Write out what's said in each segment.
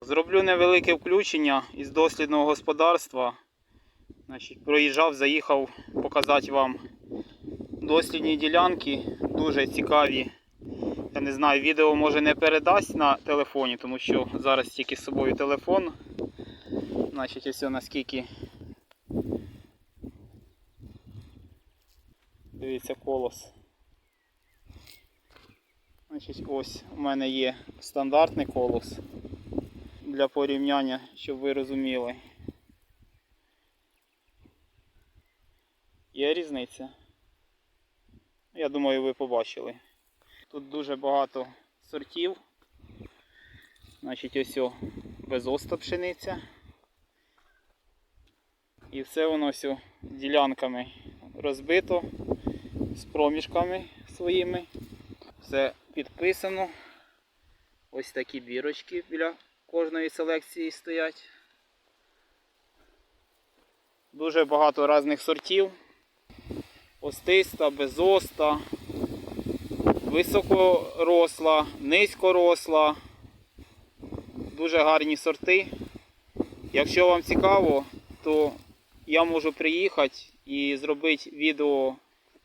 Зроблю невелике включення із дослідного господарства. Значить, проїжджав, заїхав показати вам дослідні ділянки, дуже цікаві. Я не знаю, відео може не передасть на телефоні, тому що зараз тільки з собою телефон. Значить, ось наскільки. Дивіться колос. Значить, ось у мене є стандартний колос для порівняння, щоб ви розуміли. Є різниця? Я думаю, ви побачили. Тут дуже багато сортів. Значить, ось о, безоста пшениця. І все воно все ділянками розбито з проміжками своїми. Все підписано. Ось такі бірочки біля кожної селекції стоять. Дуже багато різних сортів. Остиста, безоста, високоросла, низькоросла. Дуже гарні сорти. Якщо вам цікаво, то я можу приїхати і зробити відео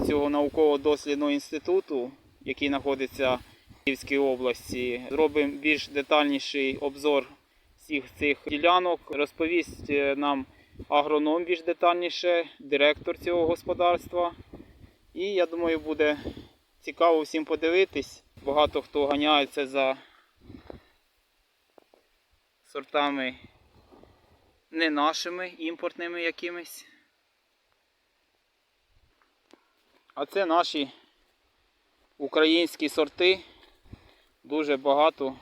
цього науково-дослідного інституту, який знаходиться Київській області. Зробимо більш детальніший обзор всіх цих ділянок. Розповість е, нам агроном більш детальніше, директор цього господарства. І я думаю, буде цікаво всім подивитись. Багато хто ганяється за сортами не нашими, імпортними якимись. А це наші українські сорти. Дуже багато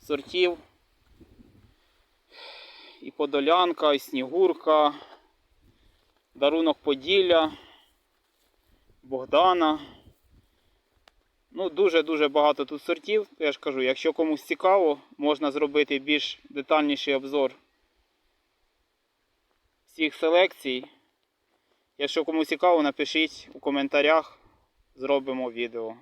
сортів. І подолянка, і снігурка, дарунок Поділля, Богдана. Ну, дуже-дуже багато тут сортів. Я ж кажу, якщо комусь цікаво, можна зробити більш детальніший обзор всіх селекцій. Якщо комусь цікаво, напишіть у коментарях, зробимо відео.